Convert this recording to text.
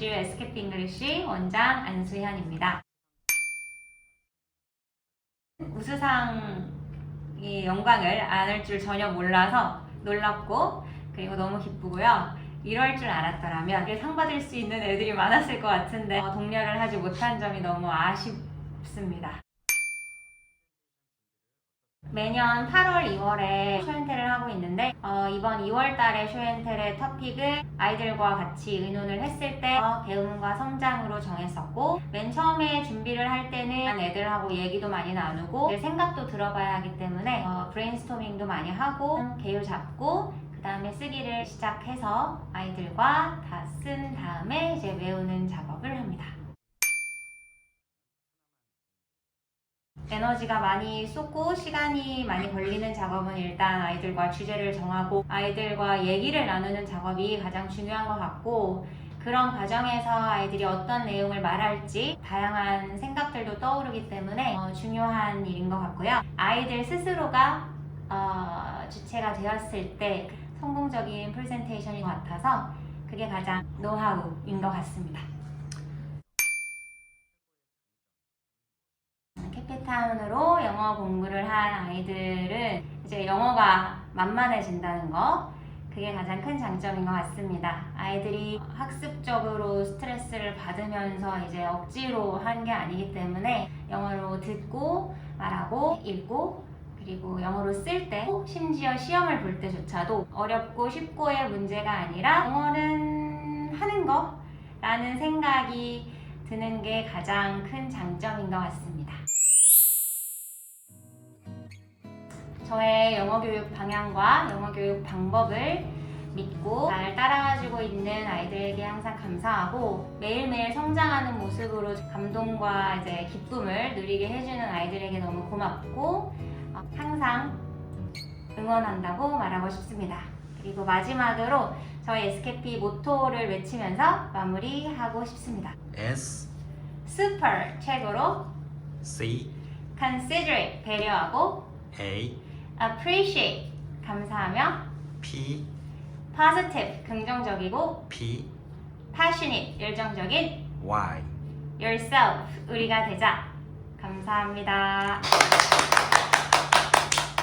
주주 에스케피 잉글리시 원장 안수현입니다. 우수상의 영광을 안을 줄 전혀 몰라서 놀랍고 그리고 너무 기쁘고요. 이럴 줄 알았더라면 상 받을 수 있는 애들이 많았을 것 같은데 어, 독려를 하지 못한 점이 너무 아쉽습니다. 매년 8월, 2월에 쇼엔텔을 하고 있는데 어, 이번 2월 달에 쇼엔텔의 토픽을 아이들과 같이 의논을 했을 때 어, 배움과 성장으로 정했었고 맨 처음에 준비를 할 때는 애들하고 얘기도 많이 나누고 생각도 들어봐야 하기 때문에 어, 브레인스토밍도 많이 하고 개요 잡고 그 다음에 쓰기를 시작해서 아이들과 다 쓴 다음에 이제 외우는 작업을 합니다. 에너지가 많이 쏟고 시간이 많이 걸리는 작업은 일단 아이들과 주제를 정하고 아이들과 얘기를 나누는 작업이 가장 중요한 것 같고 그런 과정에서 아이들이 어떤 내용을 말할지 다양한 생각들도 떠오르기 때문에 어, 중요한 일인 것 같고요. 아이들 스스로가 어, 주체가 되었을 때 성공적인 프레젠테이션인 것 같아서 그게 가장 노하우인 것 같습니다. 캐피타운으로 영어 공부를 한 아이들은 이제 영어가 만만해진다는 거 그게 가장 큰 장점인 것 같습니다. 아이들이 학습적으로 스트레스를 받으면서 이제 억지로 한 게 아니기 때문에 영어로 듣고 말하고 읽고 그리고 영어로 쓸 때 심지어 시험을 볼 때조차도 어렵고 쉽고의 문제가 아니라 영어는 하는 거라는 생각이 드는 게 가장 큰 장점인 것 같습니다. 저의 영어 교육 방향과 영어 교육 방법을 믿고 잘 따라가지고 있는 아이들에게 항상 감사하고 매일매일 성장하는 모습으로 감동과 이제 기쁨을 누리게 해주는 아이들에게 너무 고맙고 어, 항상 응원한다고 말하고 싶습니다. 그리고 마지막으로 저희 SKP 모토를 외치면서 마무리하고 싶습니다. S Super 최고로 C considerate 배려하고 A appreciate 감사하며 P positive 긍정적이고 P passionate 열정적인 Y yourself 우리가 되자 감사합니다.